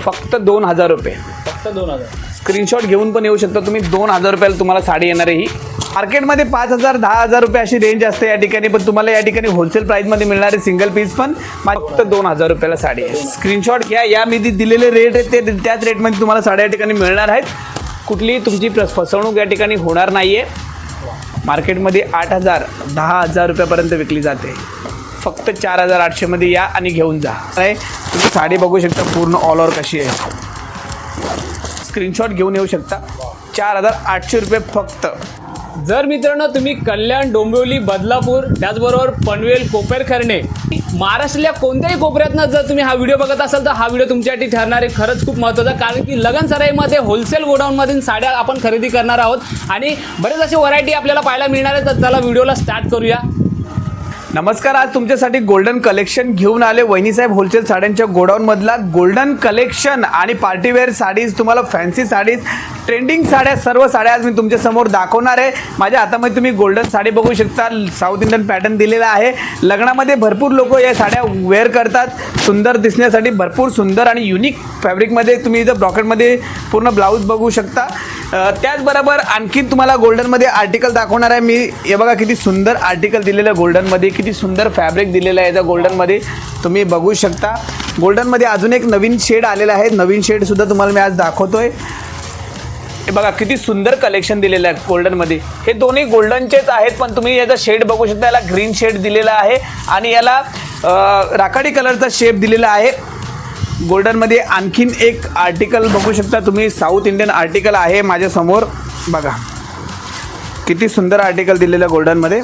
फक्त दोन हजार रुपये. फक्त दोन हजार. स्क्रीनशॉट घेऊन पण येऊ शकता तुम्ही. दोन हजार रुपयाला तुम्हाला साडी येणार आहे ही. मार्केटमध्ये पाच हजार दहा हजार रुपये अशी रेंज असते या ठिकाणी पण तुम्हाला या ठिकाणी होलसेल प्राईसमध्ये मिळणारे सिंगल पीस पण फक्त दोन हजार रुपयाला साडी आहे. स्क्रीनशॉट घ्या. या मी दिलेले रेट आहेत ते त्याच रेटमध्ये तुम्हाला साड्या या ठिकाणी मिळणार आहेत. कुठलीही तुमची फसवणूक या ठिकाणी होणार नाही आहे मार्केटमध्ये आठ हजार दहा हजार रुपयापर्यंत विकली जाते. फक्त चार हजार आठशेमध्ये या आणि घेऊन जा. तुम्ही साडी बघू शकता पूर्ण ऑल ओव्हर कशी आहे. स्क्रीनशॉट घेऊन येऊ शकता. चार हजार आठशे रुपये फक्त. जर मित्रांनो तुम्ही कल्याण डोंबिवली बदलापूर त्याचबरोबर पनवेल कोपेरखर्णे महाराष्ट्रातल्या कोणत्याही कोपऱ्यातनं जर तुम्ही हा व्हिडिओ बघत असाल तर हा व्हिडिओ तुमच्यासाठी ठरणार आहे. खरंच खूप महत्त्वाचा कारण की लगन सराईमध्ये होलसेल गोडाऊनमधून साड्या आपण खरेदी करणार आहोत. आणि बरेच असे व्हरायटी आपल्याला पाहायला मिळणार आहे तर चला व्हिडिओला स्टार्ट करूया. नमस्कार आज तुमच्यासाठी गोल्डन कलेक्शन घेऊन आले वहिनीसाहेब होलसेल साड्यांच्या गोडाऊनमधला गोल्डन कलेक्शन आणि पार्टीवेअर साडीज तुम्हाला फॅन्सी साडीज ट्रेंडिंग साड्या सर्व साड्या आज मी तुमच्यासमोर दाखवणार आहे. माझ्या हातामध्ये तुम्ही गोल्डन साडी बघू शकता साऊथ इंडियन पॅटर्न दिलेला आहे. लग्नामध्ये भरपूर लोक या साड्या वेअर करतात. सुंदर दिसण्यासाठी भरपूर सुंदर आणि युनिक फॅब्रिकमध्ये तुम्ही इथं ब्रॉकेटमध्ये पूर्ण ब्लाऊज बघू शकता. त्याचबरोबर आणखीन तुम्हाला गोल्डनमध्ये आर्टिकल दाखवणार आहे. मी हे बघा किती सुंदर आर्टिकल दिलेलं आहे गोल्डनमध्ये किती सुंदर फॅब्रिक दिलेलं आहे त्या गोल्डनमध्ये तुम्ही बघू शकता. गोल्डनमध्ये अजून एक नवीन शेड आलेला आहे. नवीन शेडसुद्धा तुम्हाला मी आज दाखवतोय. हे बघा किती सुंदर कलेक्शन दिलेलं आहे गोल्डनमध्ये हे दोन्ही गोल्डनचेच आहेत पण तुम्ही याचा शेड बघू शकता. याला ग्रीन शेड दिलेला आहे. आणि याला राखाडी कलरचा शेप दिलेला आहे. गोल्डनमध्ये आणखीन एक आर्टिकल बघू शकता. तुम्ही साऊथ इंडियन आर्टिकल आहे माझ्यासमोर बघा. किती सुंदर आर्टिकल दिलेलं गोल्डनमध्ये.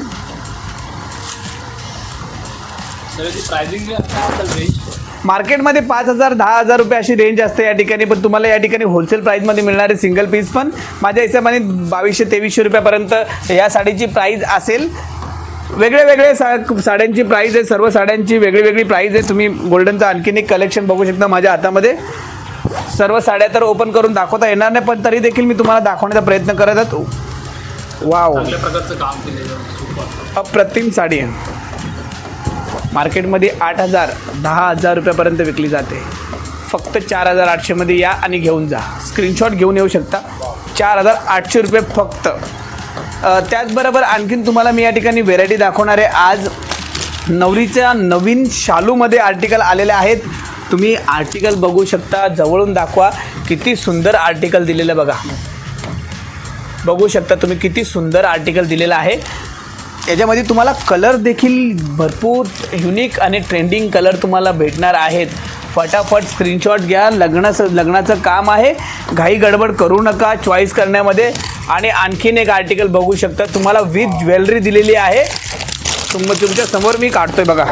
मार्केटमध्ये पाच हजार दहा हजार रुपये अशी रेंज असते या ठिकाणी पण तुम्हाला या ठिकाणी होलसेल प्राईजमध्ये मिळणारे सिंगल पीस पण. माझ्या हिशोबाने बावीसशे तेवीसशे रुपयापर्यंत या साडीची प्राईज असेल. वेगळे वेगळे सा साड्यांची प्राईज आहे. सर्व साड्यांची वेगळी वेगळी प्राईज आहे. तुम्ही गोल्डनचं आणखीन एक कलेक्शन बघू शकता माझ्या हातामध्ये. सर्व साड्या तर ओपन करून दाखवता येणार नाही पण तरी देखील मी तुम्हाला दाखवण्याचा प्रयत्न करत आहे. वाव अप्रतिम साडी आहे. मार्केटमध्ये आठ हजार दहा हजार रुपयापर्यंत विकली जाते. फक्त चार हजार आठशेमध्ये या आणि घेऊन जा. स्क्रीनशॉट घेऊन येऊ शकता. चार हजार आठशे रुपये फक्त. त्याचबरोबर आणखीन तुम्हाला मी या ठिकाणी व्हेरायटी दाखवणार आहे. आज नवरीच्या नवीन शालूमध्ये आर्टिकल आलेले आहेत. तुम्ही आर्टिकल बघू शकता. जवळून दाखवा. किती सुंदर आर्टिकल दिलेलं बघा. बघू शकता तुम्ही किती सुंदर आर्टिकल दिलेलं आहे. याच्यामध्ये तुम्हाला कलर देखील भरपूर युनिक आणि ट्रेंडिंग कलर तुम्हाला भेटणार आहेत. फटाफट स्क्रीनशॉट घ्या. लग्नाचं लग्नाचं काम आहे. घाई गडबड करू नका चॉईस करण्यामध्ये. आणि आणखीन एक आर्टिकल बघू शकता. तुम्हाला विथ ज्वेलरी दिलेली आहे. तुम तुमच्यासमोर मी काढतोय बघा.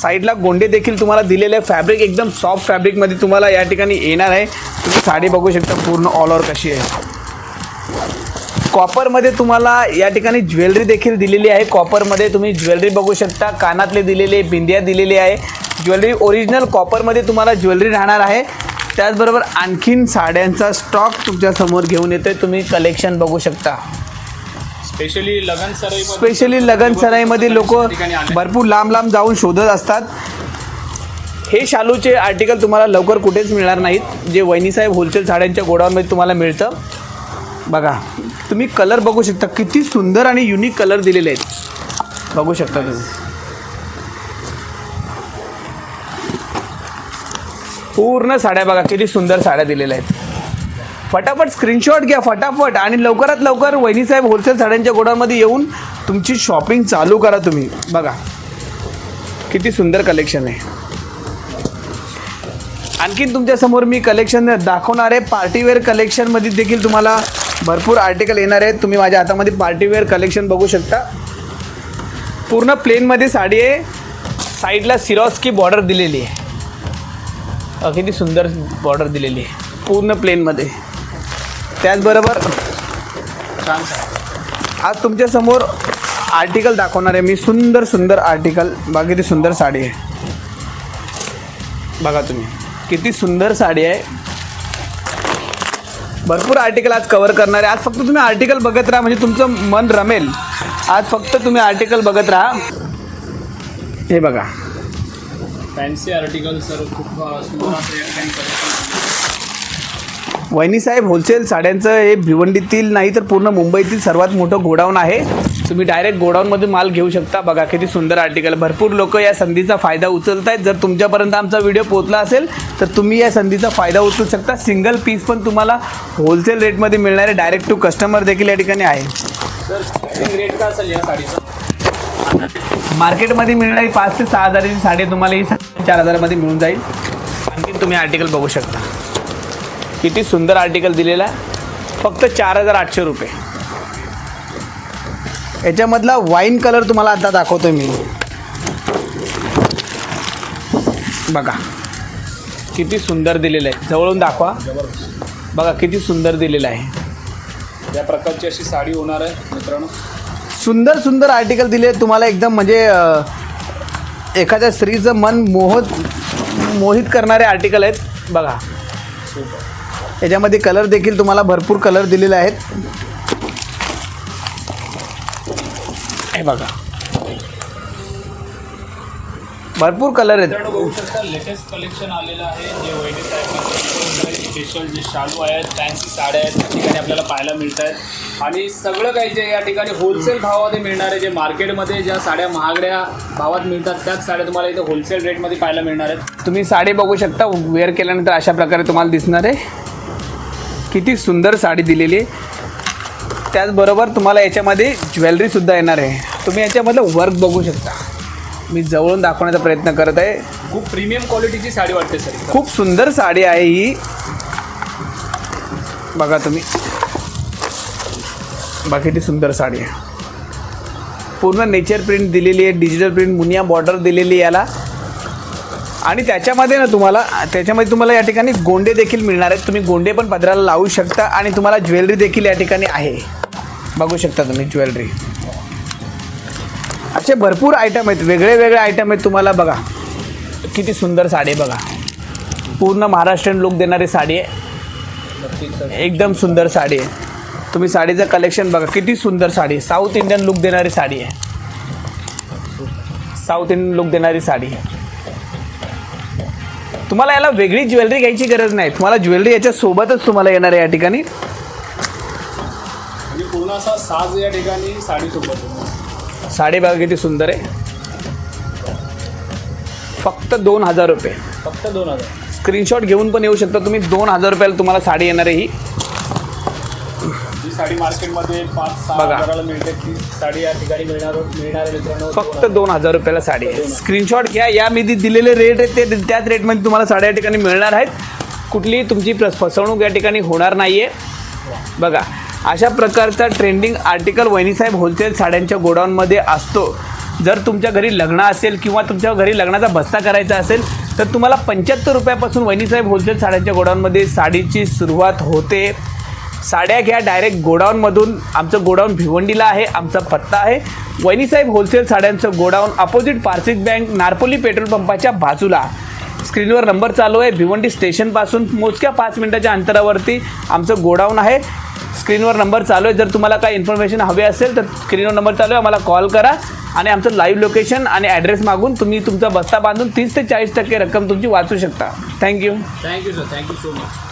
साईडला गोंडे देखील तुम्हाला दिलेले आहे. फॅब्रिक एकदम सॉफ्ट फॅब्रिकमध्ये तुम्हाला या ठिकाणी येणार आहे. तुम्ही साडी बघू शकता. पूर्ण ऑल ओव्हर कशी आहे. कॉपरमध्ये तुम्हाला या ठिकाणी ज्वेलरी देखील दिलेली आहे. कॉपरमध्ये तुम्ही ज्वेलरी बघू शकता. कानातले दिलेले बिंदिया दिलेली आहे. ज्वेलरी ओरिजिनल कॉपरमध्ये तुम्हाला ज्वेलरी राहणार आहे. त्याचबरोबर आणखीन साड्यांचा स्टॉक तुमच्यासमोर घेऊन येतोय. तुम्ही कलेक्शन बघू शकता. स्पेशली लगन सराई स्पेशली लगन सराईमध्ये लोक भरपूर लांब लांब जाऊन शोधत असतात. हे शालूचे आर्टिकल तुम्हाला लवकर कुठेच मिळणार नाहीत. जे वहिनीसाहेब होलसेल साड्यांच्या गोडाऊनमध्ये तुम्हाला मिळतं. बघा तुम्ही कलर बघू शकता. किती सुंदर आणि युनिक कलर दिलेले आहेत. बघू शकता तुम्ही. पूर्ण साड्या बघा किती सुंदर साड्या दिलेल्या आहेत. फटाफट स्क्रीनशॉट घ्या फटाफट. आणि लवकरात लवकर वहिनीसाहेब होलसेल साड्यांच्या गोडामध्ये येऊन तुमची शॉपिंग चालू करा तुम्ही. बघा. किती सुंदर कलेक्शन आहे. आणखीन तुमच्यासमोर मी कलेक्शन दाखवणार आहे. पार्टीवेअर कलेक्शनमध्ये देखील तुम्हाला भरपूर आर्टिकल येणार आहेत. तुम्ही माझ्या हातामध्ये पार्टीवेअर कलेक्शन बघू शकता. पूर्ण प्लेनमध्ये साडी आहे. साईडला सिरॉस्की बॉर्डर दिलेली आहे. किती सुंदर बॉर्डर दिलेली आहे. पूर्ण प्लेनमध्ये त्याचबरोबर आज तुमच्यासमोर आर्टिकल दाखवणार आहे. मी सुंदर सुंदर आर्टिकल बाकी किती सुंदर साडी आहे. बघा तुम्ही. किती सुंदर साडी आहे. भरपूर आर्टिकल आज कवर करणार आहे. आज फक्त तुम्ही आर्टिकल बघत राहा म्हणजे तुमचं मन रमेल. आज फक्त तुम्ही आर्टिकल बघत राहा. हे बघा. फॅन्सी आर्टिकल सर खूप collection वहिनीसाहेब होलसेल साड्यांचं हे भिवंडीतील नाही तर पूर्ण मुंबईतील सर्वात मोठं गोडाऊन आहे. तुम्ही डायरेक्ट गोडाऊनमधून माल घेऊ शकता. बघा किती सुंदर आर्टिकल भरपूर लोक या संधीचा फायदा उचलत आहेत जर तुमच्यापर्यंत आमचा व्हिडिओ पोहोचला असेल तर तुम्ही या संधीचा फायदा उचलू शकता. सिंगल पीस पण तुम्हाला होलसेल रेटमध्ये मिळणार आहे डायरेक्ट टू कस्टमर देखील या ठिकाणी आहे. रेट असेल या साडीचा? मार्केटमध्ये मिळणारी पाच ते सहा हजाराची साडी तुम्हाला ही चार हजारामध्ये मिळून जाईल. आणखी तुम्ही आर्टिकल बघू शकता. किती सुंदर आर्टिकल दिलेला आहे. फक्त चार हजार आठशे रुपये. याच्यामधला वाईन कलर तुम्हाला आता दाखवतोय मी. बघा. किती सुंदर दिलेलं आहे. जवळून दाखवा. बघा किती सुंदर दिलेलं आहे. या प्रकारची अशी साडी होणार आहे मित्रांनो. सुंदर सुंदर आर्टिकल दिले. तुम्हाला एकदम म्हणजे एखाद्या स्त्रीचं मन मोहत मोहित करणारे आर्टिकल आहेत. बघा. याच्यामध्ये कलर देखील तुम्हाला भरपूर कलर दिलेले आहेत. हे बघा. भरपूर कलर आहेत. बघू शकता लेटेस्ट कलेक्शन आलेलं आहे. जे वैदिक स्पेशल जे शालू आहेत फॅन्सी साड्या आहेत त्या ठिकाणी आपल्याला पाहायला मिळत आहेत आणि सगळं काही जे या ठिकाणी होलसेल भावामध्ये मिळणार आहे जे मार्केटमध्ये ज्या साड्या महागड्या भावात मिळतात त्याच साड्या तुम्हाला इथे होलसेल रेटमध्ये पाहायला मिळणार आहेत. तुम्ही साडी बघू शकता वेअर केल्यानंतर अशा प्रकारे तुम्हाला दिसणार आहे. किती सुंदर साडी दिलेली आहे. त्याचबरोबर तुम्हाला याच्यामध्ये ज्वेलरीसुद्धा येणार आहे. तुम्ही याच्यामधलं वर्क बघू शकता. मी जवळून दाखवण्याचा प्रयत्न करत आहे. खूप प्रीमियम क्वालिटीची साडी वाटते सर खूप सुंदर साडी आहे ही. बघा तुम्ही. बघा किती सुंदर साडी आहे. पूर्ण नेचर प्रिंट दिलेली आहे डिजिटल प्रिंट मुनिया बॉर्डर दिलेली आहे याला. आणि त्याच्यामध्ये ना तुम्हाला त्याच्यामध्ये तुम्हाला या ठिकाणी गोंडे देखील मिळणार आहेत. तुम्ही गोंडे पण पदराला लावू शकता आणि तुम्हाला ज्वेलरी देखील या ठिकाणी आहे. बघू शकता तुम्ही ज्वेलरी. असे भरपूर आयटम आहेत वेगळे वेगळे आयटम आहेत तुम्हाला बघा. किती सुंदर साडी आहे बघा. पूर्ण महाराष्ट्रीयन लुक देणारी साडी आहे. एकदम सुंदर साडी आहे. तुम्ही साडीचं कलेक्शन बघा किती सुंदर साडी आहे. साऊथ इंडियन लुक देणारी साडी आहे. साऊथ इंडियन लुक देणारी साडी आहे. तुम्हाला याला वेगळी ज्वेलरी घ्यायची गरज नाही. तुम्हाला ज्वेलरी याच्या सोबतच तुम्हाला येणार आहे या ठिकाणी. असा साज या ठिकाणी साडीसोबत साडी बघा किती सुंदर आहे. फक्त दोन हजार रुपये. फक्त दोन हजार. स्क्रीनशॉट घेऊन पण येऊ शकता तुम्ही. दोन हजार रुपयाला तुम्हाला साडी येणार आहे ही. साडी मार्केटमध्ये पाच सहा मिळते ती साडी या ठिकाणी मिळणार मिळणार मित्रांनो फक्त दोन हजार रुपयाला साडी आहे. स्क्रीनशॉट घ्या. या मी दिलेले रेट आहेत. ते त्याच रेटमध्ये तुम्हाला साड्या या ठिकाणी मिळणार आहेत. कुठलीही तुमची फसवणूक या ठिकाणी होणार नाही आहे बघा. अशा प्रकारचा ट्रेंडिंग आर्टिकल वहिनीसाहेब होलसेल साड्यांच्या गोडाऊनमध्ये असतो. जर तुमच्या घरी लग्न असेल किंवा तुमच्या घरी लग्नाचा बस्ता करायचा असेल तर तुम्हाला पंच्याहत्तर रुपयापासून वहिनीसाहेब होलसेल साड्यांच्या गोडाऊनमध्ये साडीची सुरुवात होते. साड्या घ्या डायरेक्ट गोडाऊनमधून. आमचं गोडाऊन भिवंडीला आहे आमचा पत्ता आहे. वहिनीसाहेब होलसेल साड्यांचं godown opposite Parsik bank Narpoli petrol पंपाच्या बाजूला. स्क्रीनवर नंबर चालू आहे. भिवंडी स्टेशनपासून मोजक्या पाच मिनिटाच्या अंतरावरती आमचं गोडाऊन आहे. स्क्रीनवर नंबर चालू आहे. जर तुम्हाला काही इन्फॉर्मेशन हवी असेल तर स्क्रीनवर नंबर चालू आहे. आम्हाला कॉल करा. आणि आमचं लाईव्ह लोकेशन आणि ॲड्रेस मागून तुम्ही तुमचा बस्ता बांधून तीस ते चाळीस टक्के रक्कम तुमची वाचू शकता. Thank you thank you sir thank you so much